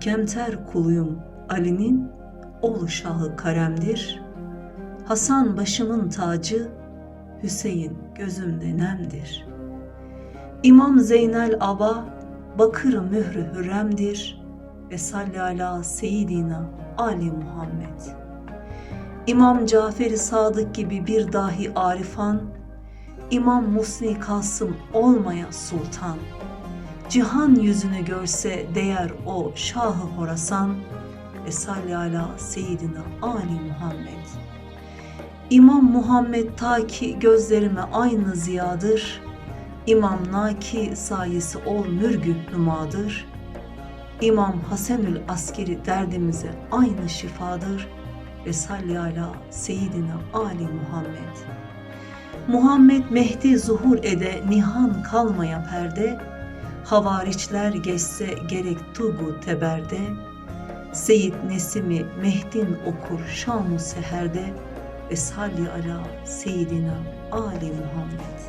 Kemter kuluyum Ali'nin, ol şahı karemdir. Hasan başımın tacı, Hüseyin gözümde nemdir. İmam Zeynel Aba, bakır mührü hürremdir. Ve salli ala seyyidina Ali Muhammed. İmam Cafer-i Sadık gibi bir dahi arifan, İmam Musni Kasım olmaya sultan. Cihan yüzünü görse değer o Şahı Horasan ve salli ala seyyidina Ali Muhammed. İmam Muhammed ta ki gözlerime aynı ziyadır. İmam Naki sayesi ol mürgü numadır. İmam Hasenül Askeri derdimize aynı şifadır. Ve salli ala seyyidina Ali Muhammed. Muhammed Mehdi zuhur ede nihan kalmaya perde, havariçler geçse gerek tugu teberde, Seyyid Nesimi Mehdin okur şam seherde ve salli ala seyyidina Ali Muhammed.